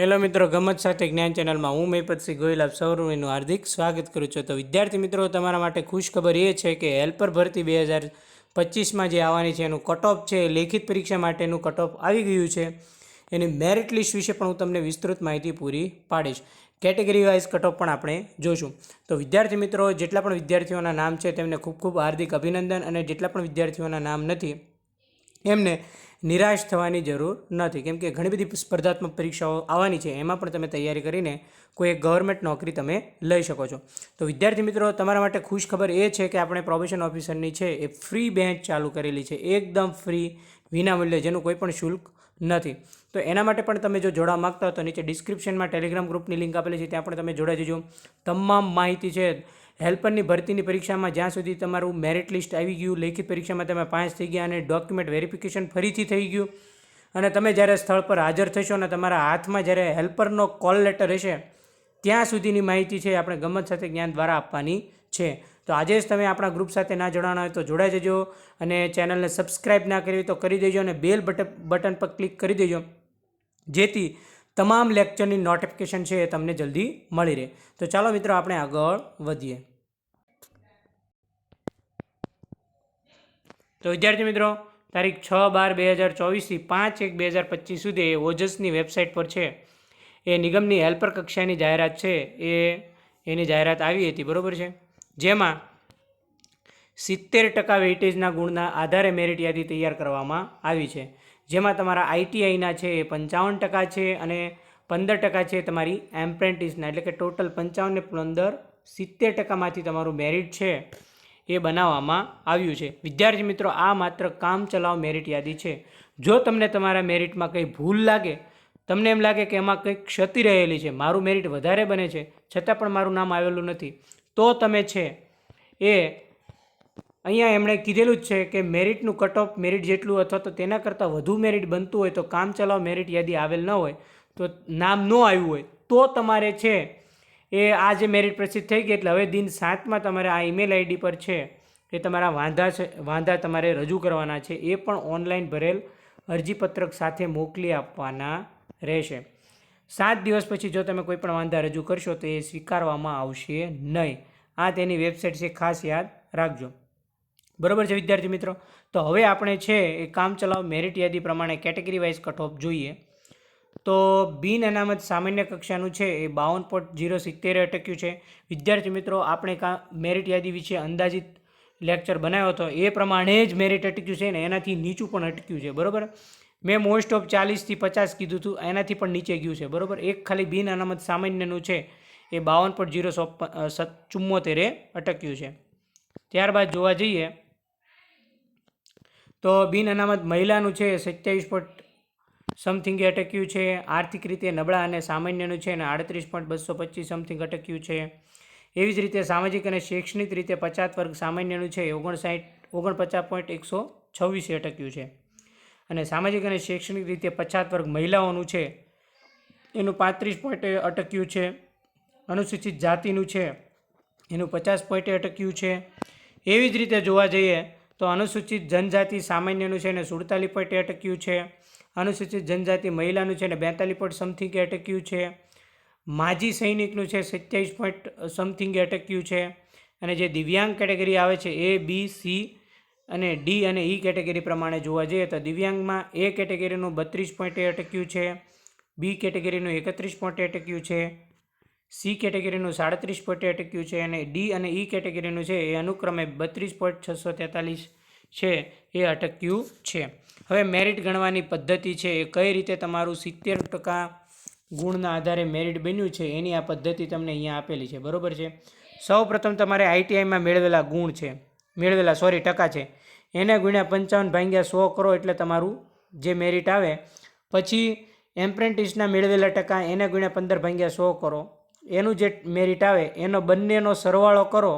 Hello મિત્રો, ગમત સાથે જ્ઞાન ચેનલમાં હું મહિપતસિંહ ગોયલ આપ સૌનું હાર્દિક સ્વાગત કરું છું. તો વિદ્યાર્થી મિત્રો, તમારા માટે ખુશ ખબર એ છે કે હેલ્પર ભરતી બે હજાર પચીસમાં જે આવવાની છે, એનું કટઓફ છે લેખિત પરીક્ષા માટેનું કટઓફ આવી ગયું છે. એની મેરિટ લિસ્ટ વિશે પણ હું તમને વિસ્તૃત માહિતી પૂરી પાડીશ. કેટેગરી વાઇઝ કટઓફ પણ આપણે જોશું. તો વિદ્યાર્થી મિત્રો, જેટલા પણ વિદ્યાર્થીઓના નામ છે, તેમને ખૂબ ખૂબ હાર્દિક અભિનંદન અને જેટલા પણ વિદ્યાર્થીઓના નામ નથી એમને નિરાશ થવાની જરૂર નથી. કેમ કે ઘણી બધી સ્પર્ધાત્મક પરીક્ષાઓ આવવાની છે. એમાં પણ તમે તૈયારી કરીને કોઈ એક ગવર્મેન્ટ નોકરી તમે લઈ શકો છો. તો વિદ્યાર્થી મિત્રો, તમારા માટે ખુશ ખબર એ છે કે આપણે પ્રોબેશન ઓફિસરની છે એ ફ્રી બેંચ ચાલુ કરેલી છે. એકદમ ફ્રી વિનામૂલ્યે જેનું કોઈ પણ શુલ્ક નથી. તો એના માટે પણ તમે જો જોડાવા માગતા હો તો નીચે ડિસ્ક્રિપ્શનમાં ટેલિગ્રામ ગ્રુપની લિંક આપેલી છે. ત્યાં પણ તમે જોડાઈ જજો. તમામ માહિતી છે. હેલ્પરની ભરતીની પરીક્ષામાં જ્યાં સુધી તમારું મેરિટ લિસ્ટ આવી ગયું, લેખિત પરીક્ષામાં તમે પાસ થઈ ગયા અને ડોક્યુમેન્ટ વેરિફિકેશન ફરીથી થઈ ગયું અને તમે જ્યારે સ્થળ પર હાજર થશો અને તમારા હાથમાં જ્યારે હેલ્પરનો કોલ લેટર હશે ત્યાં સુધીની માહિતી છે આપણે ગમત સાથે જ્ઞાન દ્વારા આપવાની છે. તો આજે જ તમે આપણા ગ્રુપ સાથે ના જોડાણા હોય તો જોડાઈ જજો અને ચેનલને સબસ્ક્રાઇબ ના કરી હોય તો કરી દેજો અને બેલ બટન પર ક્લિક કરી દેજો. જેથી તમામ લેક્ચરની નોટિફિકેશન છે એ તમને જલ્દી મળી રહે. તો ચાલો મિત્રો આપણે આગળ વધીએ. તો વિદ્યાર્થી મિત્રો, તારીખ છ બાર બે હજાર ચોવીસથી પાંચ એક બે હજાર પચીસ સુધી એ ઓજસની વેબસાઇટ પર છે. એ નિગમની હેલ્પર કક્ષાની જાહેરાત છે, એ એની જાહેરાત આવી હતી, બરાબર છે? જેમાં સિત્તેર ટકા વેઇટેજના ગુણના આધારે મેરિટ યાદી તૈયાર કરવામાં આવી છે. જેમાં તમારા આઈટીઆઈના છે એ પંચાવન ટકા છે અને પંદર ટકા છે તમારી એમ્પ્રેન્ટિસના, એટલે કે ટોટલ પંચાવન ને પંદર સિત્તેર ટકામાંથી તમારું મેરિટ છે. એ બનાવવામાં આવ્યું છે. વિદ્યાર્થી મિત્રો, આ માત્ર કામ ચલાવ મેરિટ યાદી છે. જો તમને તમારા મેરિટમાં કંઈ ભૂલ લાગે, તમને એમ લાગે કે એમાં કંઈક ક્ષતિ રહેલી છે, મારું મેરિટ વધારે બને છે, છતાં પણ મારું નામ આવેલું નથી, તો તમે છે એ અહીંયા એમણે કીધેલું જ છે કે મેરિટનું કટ ઓફ મેરિટ જેટલું અથવા તો તેના કરતાં વધુ મેરિટ બનતું હોય તો કામ ચલાવ મેરિટ યાદી આવેલ ન હોય, તો નામ ન આવ્યું હોય, તો તમારે છે એ આ જે મેરિટ પ્રસિદ્ધ થઈ ગઈ એટલે હવે દિન સાતમાં તમારે આ ઈમેલ આઈડી પર છે, એ તમારા વાંધા છે, વાંધા તમારે રજૂ કરવાના છે, એ પણ ઓનલાઈન ભરેલ અરજીપત્રક સાથે મોકલી આપવાના રહેશે. સાત દિવસ પછી જો તમે કોઈ પણ વાંધા રજૂ કરશો તો એ સ્વીકારવામાં આવશે નહીં. આ તેની વેબસાઇટ છે, ખાસ યાદ રાખજો. બરોબર છે વિદ્યાર્થી મિત્રો? તો હવે આપણે છે એ કામ ચલાવ મેરિટ યાદી પ્રમાણે કેટેગરી વાઇઝ કટ ઓફ જોઈએ. તો બિન અનામત સામાન્ય કક્ષાનું છે એ બાવન પોઈન્ટ જીરો સિત્તેરે અટક્યું છે. વિદ્યાર્થી મિત્રો, આપણે કા મેરિટ યાદી વિશે અંદાજિત લેક્ચર બનાવ્યો હતો. એ પ્રમાણે જ મેરિટ અટક્યું છે ને એનાથી નીચું પણ અટક્યું છે, બરાબર? મેં મોસ્ટ ઓફ ચાલીસથી પચાસ કીધું હતું, એનાથી પણ નીચે ગયું છે, બરાબર? એક ખાલી બિન અનામત સામાન્યનું છે એ બાવન પોઈન્ટ જીરો ચુમ્મોતેરે અટક્યું છે. ત્યારબાદ જોવા જઈએ તો બિન અનામત મહિલાનું છે સત્યાવીસ પોઈન્ટ સમથિંગે અટક્યું છે, આર્થિક રીતે નબળા અને સામાન્યનું છે અને આડત્રીસ પોઈન્ટ બસો પચીસ સમથિંગ અટક્યું છે. એવી જ રીતે સામાજિક અને શૈક્ષણિક રીતે પચાસ વર્ગ સામાન્યનું છે, ઓગણસાઠ, ઓગણપચાસ પોઈન્ટ એકસો છવ્વીસે અટક્યું છે. અને સામાજિક અને શૈક્ષણિક રીતે પછાત વર્ગ મહિલાઓનું છે, એનું પાંત્રીસ પોઈન્ટે અટક્યું છે. અનુસૂચિત જાતિનું છે, એનું પચાસ પોઈન્ટે અટક્યું છે. એવી જ રીતે જોવા જઈએ તો અનુસૂચિત જનજાતિ સામાન્યનું છે ને સુડતાલીસ પોઈન્ટે અટક્યું છે. અનુસૂચિત જનજાતિ મહિલાનું છે ને બેતાલીસ પોઈન્ટ સમથિંગે અટક્યું છે. માજી સૈનિકનું છે સત્યાવીસ પોઈન્ટ સમથિંગે અટક્યું છે. અને જે દિવ્યાંગ કેટેગરી આવે છે એ, બી, સી અને ડી અને ઈ કેટેગરી પ્રમાણે જોવા જઈએ તો દિવ્યાંગમાં એ કેટેગરીનું બત્રીસ પોઈન્ટે અટક્યું છે, બી કેટેગરીનું એકત્રીસ પોઈન્ટે અટક્યું છે, સી કેટેગરીનું સાડત્રીસ પોઈન્ટે અટક્યું છે અને ડી અને ઈ કેટેગરીનું છે એ અનુક્રમે બત્રીસ પોઈન્ટ છસો તેતાલીસ છે એ અટક્યું છે. હવે મેરિટ ગણવાની પદ્ધતિ છે એ કઈ રીતે તમારું સિત્તેર ટકા ગુણના આધારે મેરિટ બન્યું છે એની આ પદ્ધતિ તમને અહીંયા આપેલી છે. બરાબર છે? સૌ પ્રથમ તમારે આઈટીઆઈમાં મેળવેલા ગુણ છે. મેળવેલા સોરી ટકા છે. એને ગુણ્યા પંચાવન ભાગ્યા સો કરો એટલે તમારું જે મેરિટ આવે, પછી એમ્પ્રેન્ટિસના મેળવેલા ટકા એને ગુણ્યા પંદર ભાગ્યા સો કરો. એનું જે મેરિટ આવે, એનો બંનેનો સરવાળો કરો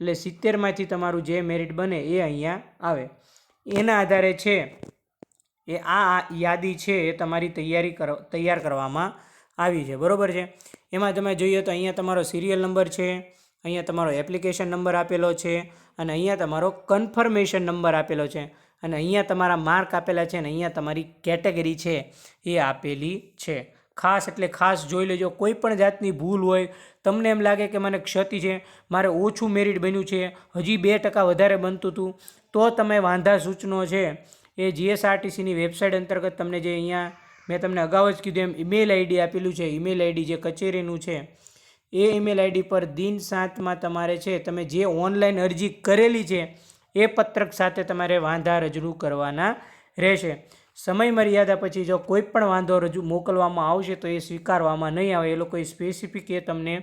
એટલે સિત્તેરમાંથી તમારું જે મેરિટ બને એ અહીંયા આવે. એના આધારે છે એ આ યાદી છે એ તમારી તૈયારી કર, તૈયાર કરવામાં આવી છે. બરાબર છે? એમાં તમે જોઈએ તો અહીંયા તમારો સિરિયલ નંબર છે, અહીંયા તમારો એપ્લિકેશન નંબર આપેલો છે, અને અહીંયા તમારો કન્ફર્મેશન નંબર આપેલો છે, અને અહીંયા તમારા માર્ક આપેલા છે, અને અહીંયા તમારી કેટેગરી છે એ આપેલી છે. ખાસ એટલે ખાસ જોઈ લેજો, કોઈ પણ જાતની ભૂલ હોય, તમને એમ લાગે કે મને ક્ષતિ છે, મારે ઓછું મેરિટ બન્યું છે, હજી બે ટકા વધારે બનતું હતું, તો તમે વાંધા સૂચનો છે એ જીએસઆરટીસીની વેબસાઇટ અંતર્ગત તમને જે અહીંયા મેં તમને અગાઉ જ કીધું એમ ઈમેલ આઈડી આપેલું છે. ઈમેલ આઈડી જે કચેરીનું છે, એ ઈમેલ આઈડી પર દિન સાતમાં તમારે છે, તમે જે ઓનલાઈન અરજી કરેલી છે, એ પત્રક સાથે તમારે વાંધા રજૂ કરવાના રહેશે. સમય મર્યાદા પછી જો કોઈ પણ વાંધો રજૂ મોકલવામાં આવશે તો એ સ્વીકારવામાં નહીં આવે. એ લોકોએ સ્પેસિફિક એ તમને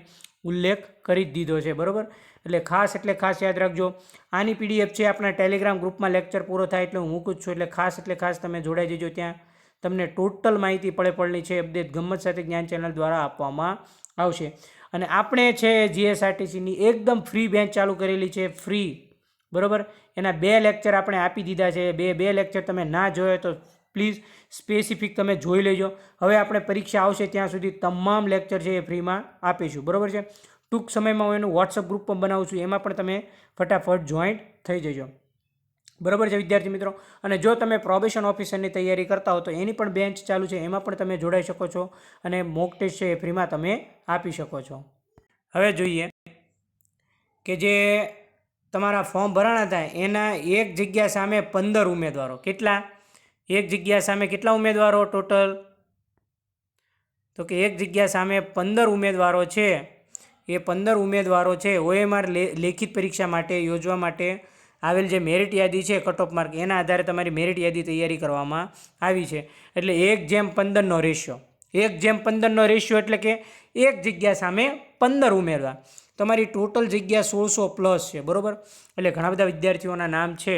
ઉલ્લેખ કરી જ દીધો છે. બરાબર? એટલે ખાસ એટલે ખાસ યાદ રાખજો. આની પીડીએફ છે આપણા ટેલિગ્રામ ગ્રુપમાં લેક્ચર પૂરો થાય એટલે હું મૂકું છું. એટલે ખાસ એટલે ખાસ તમે જોડાઈ જજો ત્યાં. તમને ટોટલ માહિતી પડે પડની છે, અપડેટ ગમત સાથે જ્ઞાન ચેનલ દ્વારા આપવામાં આવશે. અને આપણે છે જીએસઆરટીસીની એકદમ ફ્રી બેન્ચ ચાલુ કરેલી છે, ફ્રી. બરાબર? એના બે લેક્ચર આપણે આપી દીધા છે. બે બે લેક્ચર તમે ના જોયો તો પ્લીઝ સ્પેસિફિક તમે જોઈ લેજો. હવે આપણે પરીક્ષા આવશે ત્યાં સુધી તમામ લેક્ચર છે એ ફ્રીમાં આપીશું. બરાબર છે? ટૂંક સમયમાં હું એનું વોટ્સઅપ ગ્રુપ પણ બનાવું છું, એમાં પણ તમે ફટાફટ જોઈન્ટ થઈ જજો. બરાબર છે વિદ્યાર્થી મિત્રો? અને જો તમે પ્રોબેશન ઓફિસરની તૈયારી કરતા હો તો એની પણ બેન્ચ ચાલુ છે, એમાં પણ તમે જોડાઈ શકો છો અને મોક ટેસ્ટ છે એ ફ્રીમાં તમે આપી શકો છો. હવે જોઈએ કે જે તમારા ફોર્મ ભરાણા થાય, એના એક જગ્યા સામે પંદર ઉમેદવારો. કેટલા? એક જગ્યા સામે કેટલા ઉમેદવારો ટોટલ તો કે એક જગ્યા સામે પંદર ઉમેદવારો છે. એ પંદર ઉમેદવારો છે, ઓએમઆર લેખિત પરીક્ષા માટે યોજવા માટે આવેલ જે મેરિટ યાદી છે કટ ઓફ માર્ક એના આધારે તમારી મેરિટ યાદી તૈયારી કરવામાં આવી છે. એટલે એક જેમ પંદરનો રેશિયો એક જેમ પંદરનો રેશિયો એટલે કે એક જગ્યા સામે પંદર ઉમેરવા તમારી ટોટલ જગ્યા સોળસો પ્લસ છે, બરાબર? એટલે ઘણા બધા વિદ્યાર્થીઓના નામ છે,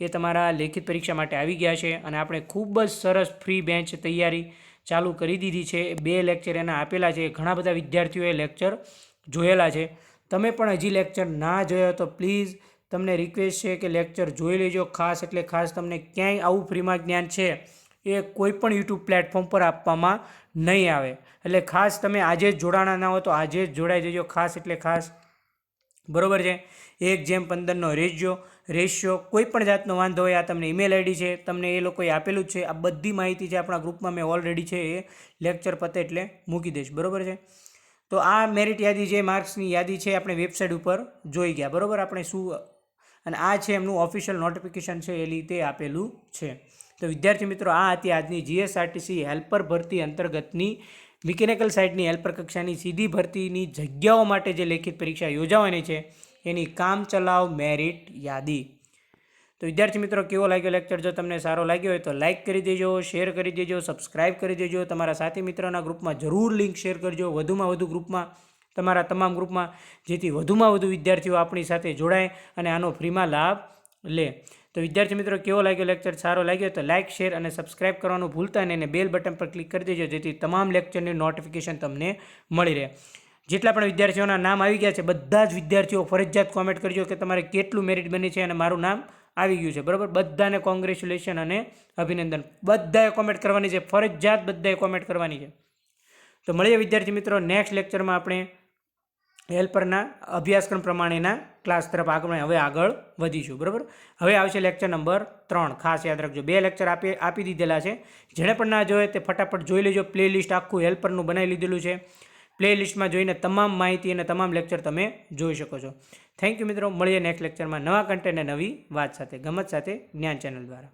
એ તમારા લેખિત પરીક્ષા માટે આવી ગયા છે અને આપણે ખૂબ જ સરસ ફ્રી બેન્ચ તૈયારી ચાલુ કરી દીધી છે. બે લેક્ચર એના આપેલા છે. ઘણા બધા વિદ્યાર્થીઓએ લેક્ચર જોયેલા છે. તમે પણ હજી લેક્ચર ના જોયો તો પ્લીઝ તમને રિક્વેસ્ટ છે કે લેક્ચર જોઈ લેજો. ખાસ એટલે ખાસ તમને ક્યાંય આવું ફ્રીમાં જ્ઞાન છે એ કોઈ પણ યુટ્યુબ પ્લેટફોર્મ પર આપવામાં નહીં આવે. એટલે ખાસ તમે આજે જ જોડાણા ના હો તો આજે જ જોડાઈ જજો. ખાસ એટલે ખાસ. બરોબર છે? એક જેમ પંદરનો રેશિયો રેશિયો કોઈ પણ જાતનો વાંધો હોય, આ તમને ઈમેલ આઈડી છે, તમને એ લોકોએ આપેલું જ છે. આ બધી માહિતી છે આપણા ગ્રુપમાં મેં ઓલરેડી છે એ લેક્ચર પતે એટલે મૂકી દઈશ. બરોબર છે? તો આ મેરિટ યાદી જે માર્ક્સની યાદી છે આપણે વેબસાઇટ ઉપર જોઈ ગયા. બરાબર? આપણે શું, અને આ છે એમનું ઓફિશિયલ નોટિફિકેશન છે એ રીતે આપેલું છે. તો વિદ્યાર્થી મિત્રો, આ હતી આજની જીએસઆરટીસી હેલ્પર ભરતી અંતર્ગતની મિકેનિકલ સાઇડની હેલ્પર કક્ષાની સીધી ભરતીની જગ્યાઓ માટે જે લેખિત પરીક્ષા યોજાવાની છે, એની કામ ચલાવ મેરિટ યાદી. તો વિદ્યાર્થી મિત્રો, કેવો લાગ્યો લેક્ચર જો તમને સારો લાગ્યો હોય તો લાઇક કરી દેજો શેર કરી દેજો સબસ્ક્રાઇબ કરી દેજો. તમારા સાથી મિત્રોના ગ્રુપમાં જરૂર લિંક શેર કરજો. વધુમાં વધુ ગ્રુપમાં તમારા તમામ ગ્રુપમાં જેથી વધુમાં વધુ વિદ્યાર્થીઓ આપણી સાથે જોડાય અને આનો ફ્રીમાં લાભ લે. તો વિદ્યાર્થી મિત્રો, કેવો લાગ્યો લેક્ચર સારો લાગ્યો તો લાઇક શેર અને સબસ્ક્રાઇબ કરવાનું ભૂલતા નહીં અને બેલ બટન પર ક્લિક કરી દેજો, જેથી તમામ લેક્ચરની નોટિફિકેશન તમને મળી રહે. જેટલા પણ વિદ્યાર્થીઓના નામ આવી ગયા છે, બધા જ વિદ્યાર્થીઓ ફરજિયાત કોમેન્ટ કરજો કે તમારે કેટલું મેરિટ બની છે અને મારું નામ આવી ગયું છે. બરાબર? બધાને કોંગ્રેચ્યુલેશન અને અભિનંદન. બધાએ કોમેન્ટ કરવાની છે. ફરજિયાત બધાએ કોમેન્ટ કરવાની છે. તો મળીએ વિદ્યાર્થી મિત્રો નેક્સ્ટ લેક્ચરમાં આપણે હેલ્પરના અભ્યાસક્રમ પ્રમાણેના ક્લાસ તરફ આપણે હવે આગળ વધીશું. બરાબર? હવે આવશે લેક્ચર નંબર ત્રણ. ખાસ યાદ રાખજો. બે લેક્ચર આપી આપી દીધેલા છે. જેણે પણ ના જોઈએ તે ફટાફટ જોઈ લેજો. પ્લે લિસ્ટ આખું હેલ્પરનું બનાવી લીધેલું છે. પ્લે લિસ્ટમાં જોઈને તમામ માહિતી અને તમામ લેક્ચર તમે જોઈ શકો છો. થેન્ક યુ મિત્રો. મળીએ નેક્સ્ટ લેક્ચરમાં નવા કન્ટેન્ટ અને નવી વાત સાથે. ગમત સાથે. જ્ઞાન ચેનલ દ્વારા.